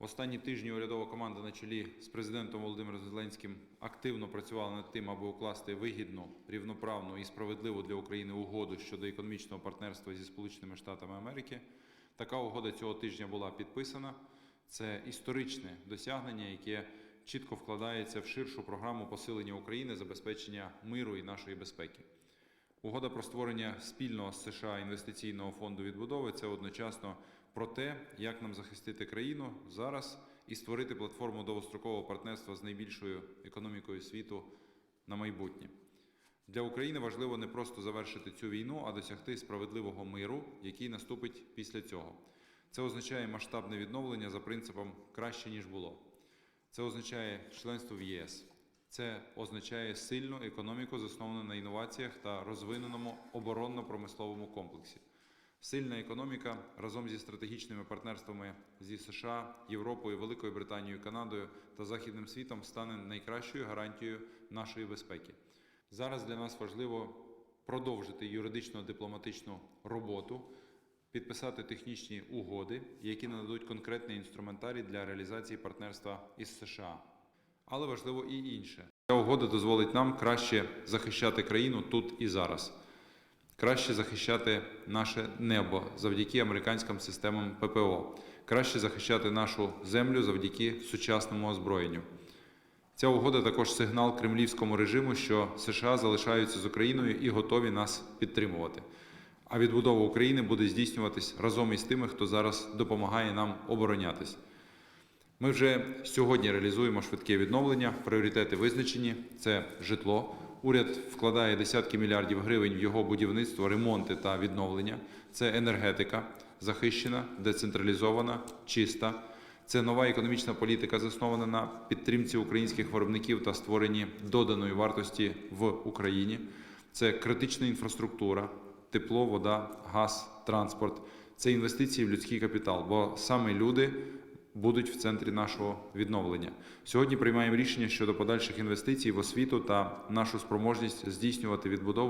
В останні тижні урядова команда на чолі з президентом Володимиром Зеленським активно працювала над тим, аби укласти вигідну, рівноправну і справедливу для України угоду щодо економічного партнерства зі Сполученими Штатами Америки. Така угода цього тижня була підписана. Це історичне досягнення, яке чітко вкладається в ширшу програму посилення України, забезпечення миру і нашої безпеки. Угода про створення спільного США інвестиційного фонду відбудови це одночасно про те, як нам захистити країну зараз і створити платформу довгострокового партнерства з найбільшою економікою світу на майбутнє. Для України важливо не просто завершити цю війну, а досягти справедливого миру, який наступить після цього. Це означає масштабне відновлення за принципом краще ніж було. Це означає членство в ЄС. Це означає сильну економіку, засновану на інноваціях та розвиненому оборонно-промисловому комплексі. Сильна економіка разом зі стратегічними партнерствами зі США, Європою, Великою Британією, Канадою та Західним світом стане найкращою гарантією нашої безпеки. Зараз для нас важливо продовжити юридично-дипломатичну роботу, підписати технічні угоди, які нададуть конкретний інструментарій для реалізації партнерства із США. Але важливо і інше. Ця угода дозволить нам краще захищати країну тут і зараз, краще захищати наше небо завдяки американським системам ППО, краще захищати нашу землю завдяки сучасному озброєнню. Ця угода також сигнал кремлівському режиму, що США залишаються з Україною і готові нас підтримувати. А відбудова України буде здійснюватись разом із тими, хто зараз допомагає нам оборонятись. Ми вже сьогодні реалізуємо швидке відновлення. Пріоритети визначені: це житло. Уряд вкладає десятки мільярдів гривень в його будівництво, ремонти та відновлення. Це енергетика, захищена, децентралізована, чиста. Це нова економічна політика, заснована на підтримці українських виробників та створенні доданої вартості в Україні. Це критична інфраструктура, тепло, вода, газ, транспорт. Це інвестиції в людський капітал, бо саме люди будуть в центрі нашого відновлення. Сьогодні приймаємо рішення щодо подальших інвестицій в освіту та нашу спроможність здійснювати відбудову.